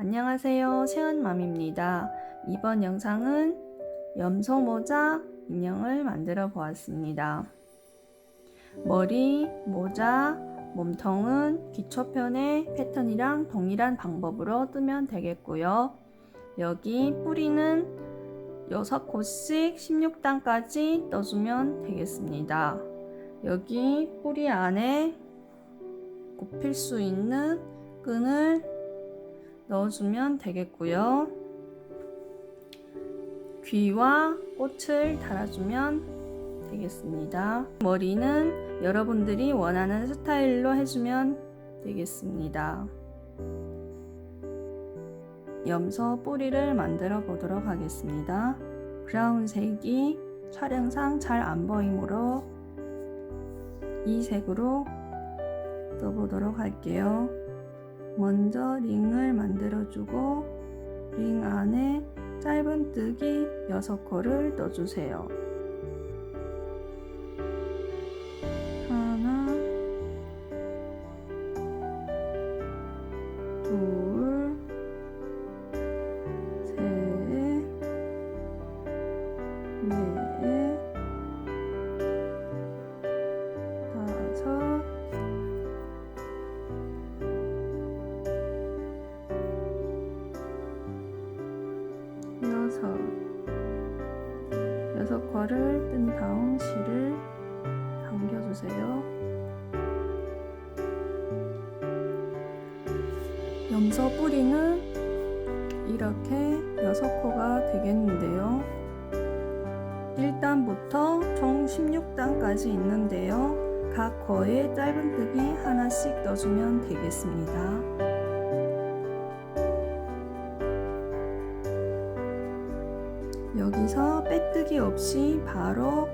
안녕하세요. 세연맘입니다. 이번 영상은 염소 모자 인형을 만들어 보았습니다. 머리, 모자, 몸통은 기초편의 패턴이랑 동일한 방법으로 뜨면 되겠고요. 여기 뿌리는 6코씩 16단까지 떠주면 되겠습니다. 여기 뿌리 안에 굽힐 수 있는 끈을 넣어주면 되겠고요. 귀와 꽃을 달아주면 되겠습니다. 머리는 여러분들이 원하는 스타일로 해주면 되겠습니다. 염소 뿌리를 만들어 보도록 하겠습니다. 브라운색이 촬영상 잘 안 보이므로 이 색으로 떠보도록 할게요. 먼저 링을 만들어주고 링 안에 짧은뜨기 6코를 넣어주세요. 하나, 둘, 되겠는데요. 1단부터 총 16단까지 있는데요. 각 코에 짧은뜨기 하나씩 넣어주면 되겠습니다. 여기서 빼뜨기 없이 바로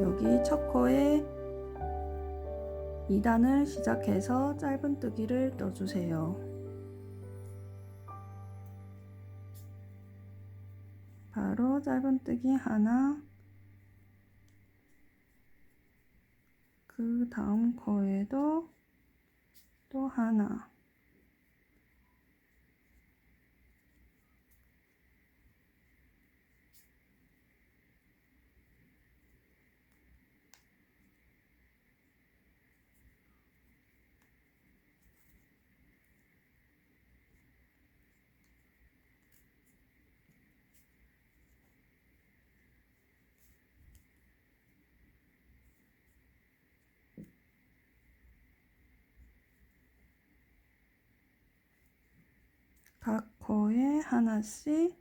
여기 첫 코에 2단을 시작해서 짧은뜨기를 넣어주세요. 짧은뜨기 하나. 그 다음 코에도 또 하나 각 코에 하나씩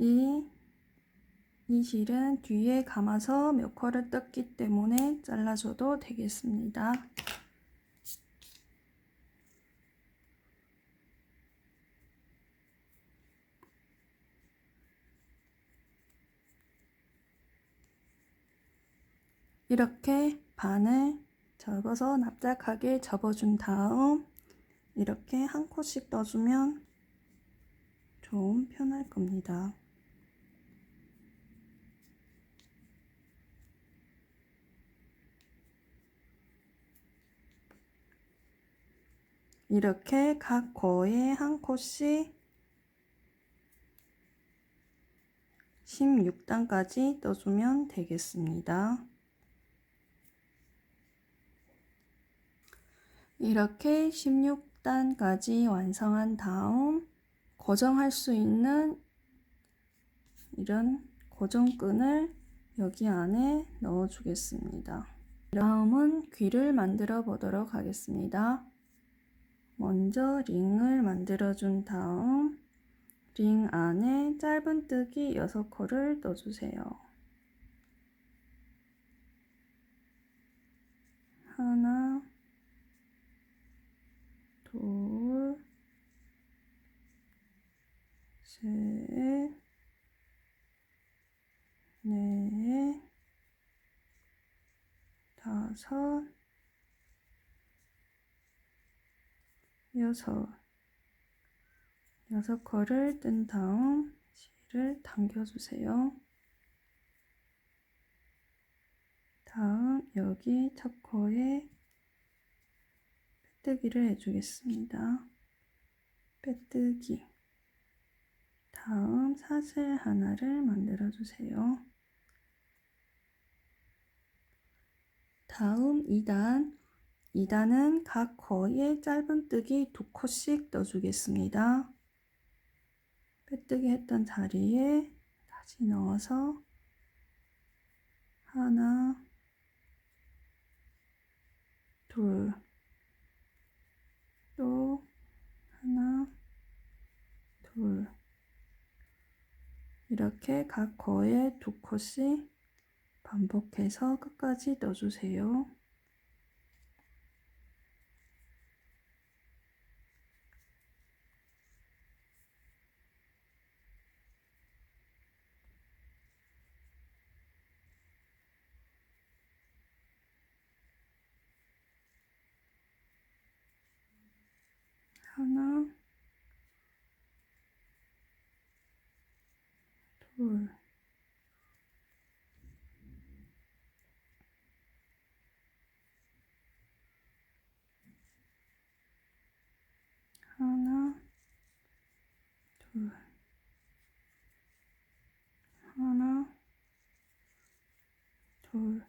이, 이 실은 뒤에 감아서 몇 코를 떴기 때문에 잘라줘도 되겠습니다. 이렇게 반을 접어서 납작하게 접어준 다음 이렇게 한 코씩 떠주면 좀 편할 겁니다. 이렇게 각 코에 한 코씩 16단까지 떠주면 되겠습니다. 이렇게 16단까지 완성한 다음 고정할 수 있는 이런 고정끈을 여기 안에 넣어 주겠습니다. 다음은 귀를 만들어 보도록 하겠습니다. 먼저 링을 만들어 준 다음 링 안에 짧은뜨기 6코를 떠주세요. 하나, 둘, 셋, 넷, 다섯, 여섯, 여섯 코를 뜬 다음 실을 당겨주세요. 다음 여기 첫 코에 빼뜨기를 해주겠습니다. 빼뜨기. 다음 사슬 하나를 만들어 주세요. 다음 2단. 2단은 각 코에 짧은뜨기 두 코씩 넣어주겠습니다. 빼뜨기 했던 자리에 다시 넣어서 하나, 둘, 또 하나, 둘. 이렇게 각 거에 두 코씩 반복해서 끝까지 넣어주세요. 하나, 둘, 하나, 둘, 하나, 둘.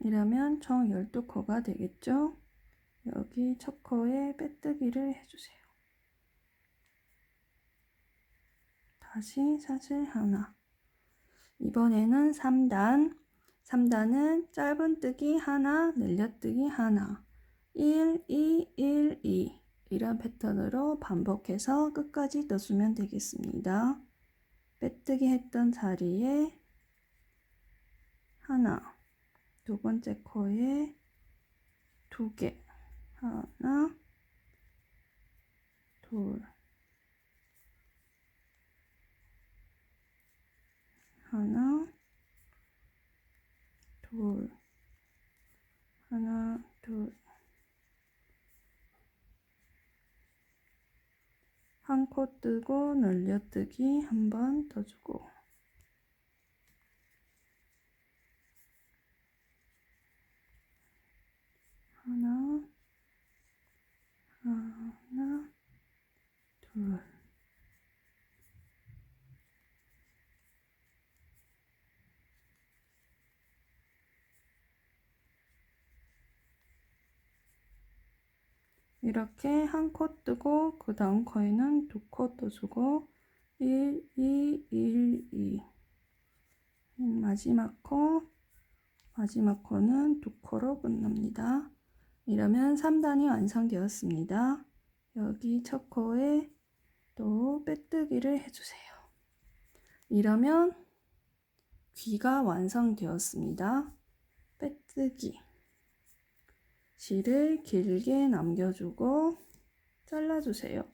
이러면 총 12코가 되겠죠? 여기 첫 코에 빼뜨기를 해주세요. 다시 사슬 하나. 이번에는 3단. 3단은 짧은뜨기 하나, 늘려뜨기 하나. 1, 2, 1, 2. 이런 패턴으로 반복해서 끝까지 넣어주면 되겠습니다. 빼뜨기 했던 자리에 하나, 두 번째 코에 두 개, 하나, 둘, 하나, 둘, 하나, 둘. 한 코 뜨고 늘려뜨기 한 번 더 주고 하나 하나 둘 이렇게 한 코 뜨고 그 다음 코에는 두 코 떠주고 1, 2, 1, 2 마지막 코 마지막 코는 두 코로 끝납니다. 이러면 3단이 완성되었습니다. 여기 첫 코에 또 빼뜨기를 해주세요. 이러면 귀가 완성되었습니다. 빼뜨기 실을 길게 남겨주고 잘라주세요.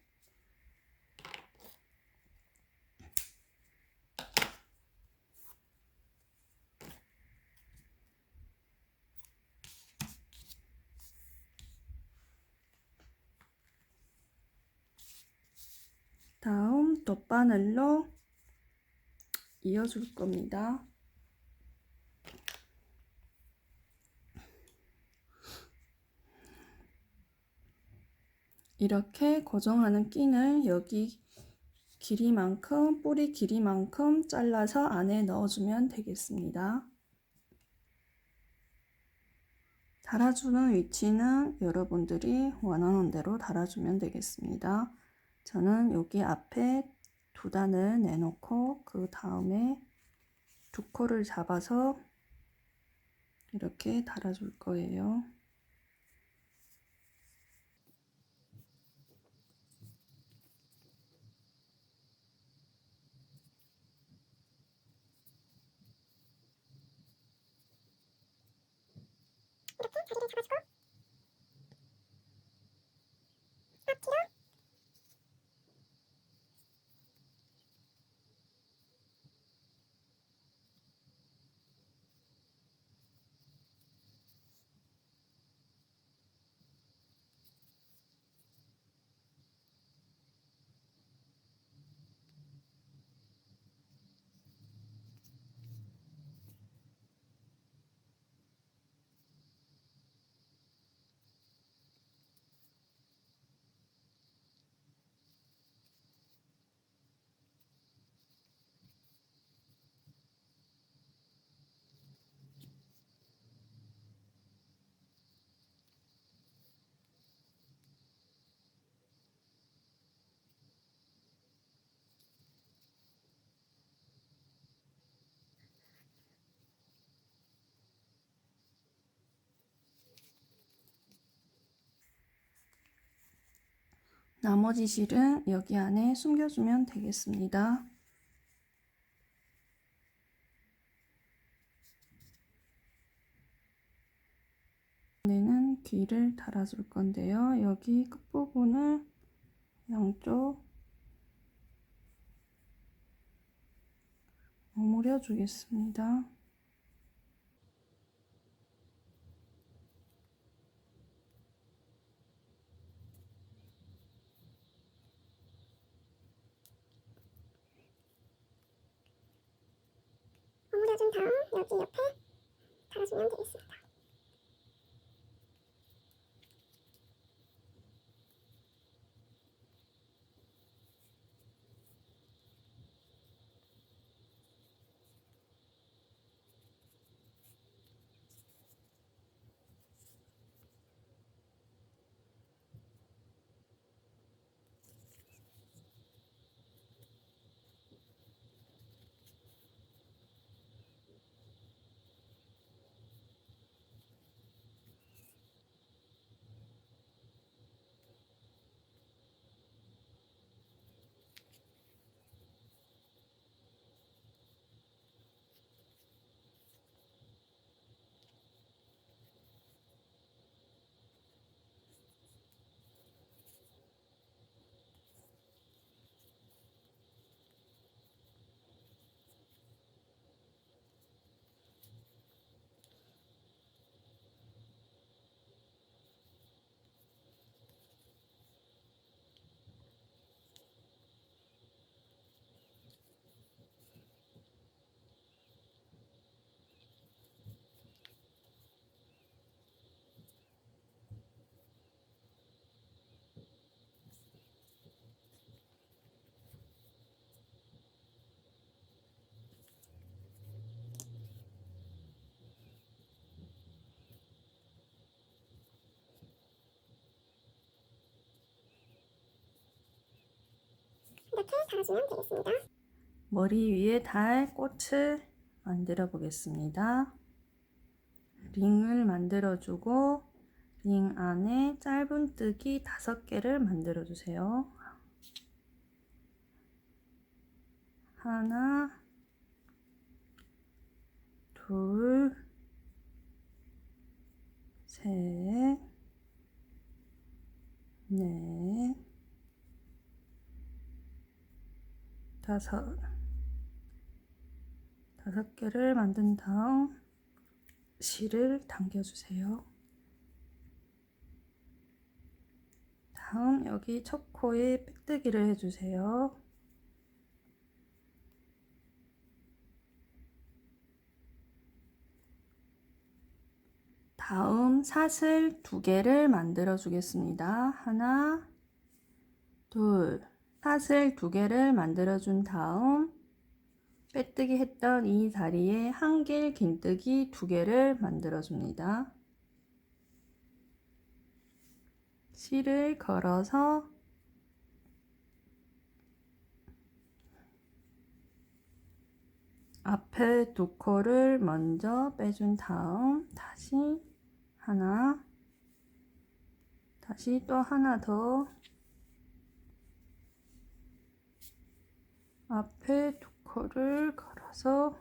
덧바늘로 이어줄 겁니다. 이렇게 고정하는 끈을 여기 길이만큼 뿌리 길이만큼 잘라서 안에 넣어주면 되겠습니다. 달아주는 위치는 여러분들이 원하는 대로 달아주면 되겠습니다. 저는 여기 앞에 두 단을 내놓고 그 다음에 두 코를 잡아서 이렇게 달아줄 거예요. 이렇게 다리를 잡아주고 앞뒤로 나머지 실은 여기 안에 숨겨주면 되겠습니다. 이번에는 귀를 달아줄 건데요. 여기 끝부분을 양쪽 오므려 주겠습니다. 다음 여기 옆에 달아주면 되겠습니다. 달아주면 되겠습니다. 머리 위에 달 꽃을 만들어 보겠습니다. 링을 만들어 주고 링 안에 짧은뜨기 다섯 개를 만들어 주세요. 하나, 둘, 셋, 넷, 다섯. 다섯 개를 만든 다음 실을 당겨주세요. 다음 여기 첫 코에 빽뜨기를 해주세요. 다음 사슬 두 개를 만들어 주겠습니다. 하나, 둘, 사슬 두 개를 만들어 준 다음 빼뜨기 했던 이 다리에 한 길 긴뜨기 두 개를 만들어 줍니다. 실을 걸어서 앞에 두 코를 먼저 빼준 다음 다시 하나 다시 또 하나 더 앞에 두 코를 걸어서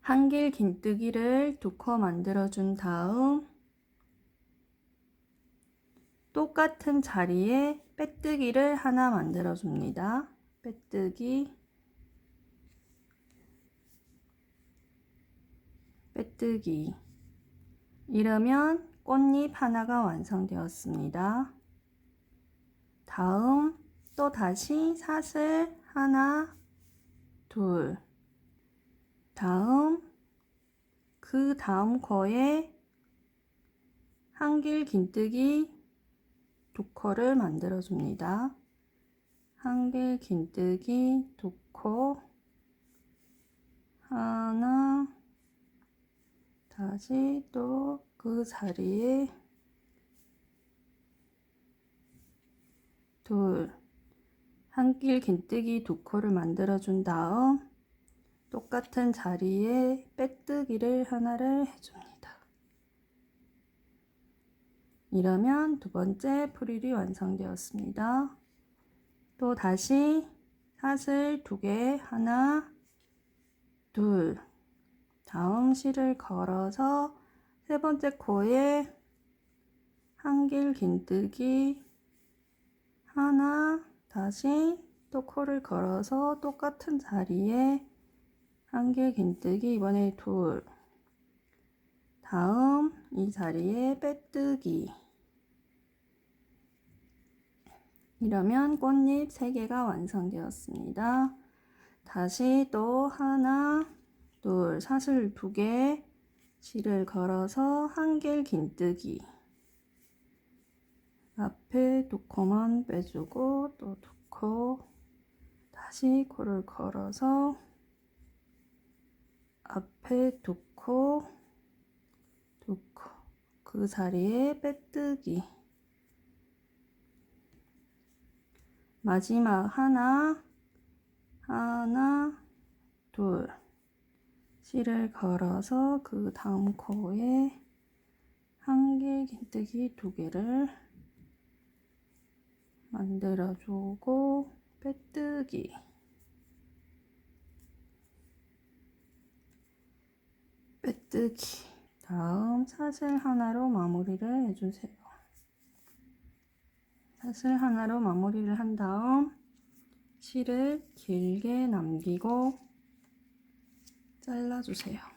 한길 긴뜨기를 두코 만들어준 다음 똑같은 자리에 빼뜨기를 하나 만들어줍니다. 빼뜨기 빼뜨기 이러면 꽃잎 하나가 완성되었습니다. 다음 또 다시 사슬 하나 둘 다음 그 다음 코에 한길 긴뜨기 두 코를 만들어 줍니다. 한길 긴뜨기 두코 하나 다시 또 그 자리에 둘 한 길 긴뜨기 두 코를 만들어 준 다음 똑같은 자리에 빼뜨기를 하나를 해줍니다. 이러면 두 번째 프릴이 완성되었습니다. 또 다시 사슬 두 개, 하나, 둘. 다음 실을 걸어서 세 번째 코에 한길 긴뜨기 하나, 다시 또 코를 걸어서 똑같은 자리에 한길 긴뜨기 이번에 둘. 다음 이 자리에 빼뜨기. 이러면 꽃잎 3개가 완성되었습니다. 다시 또 하나 둘. 사슬 2개 실을 걸어서 한길 긴뜨기 앞에 두 코만 빼주고 또두코 다시 코를 걸어서 앞에 두 코, 두 코, 그 자리에 빼뜨기. 마지막 하나, 하나, 둘. 실을 걸어서 그 다음 코에 한길 긴뜨기 두 개를 만들어주고 빼뜨기. 빼뜨기. 다음 사슬 하나로 마무리를 해주세요. 사슬 하나로 마무리를 한 다음 실을 길게 남기고 잘라주세요.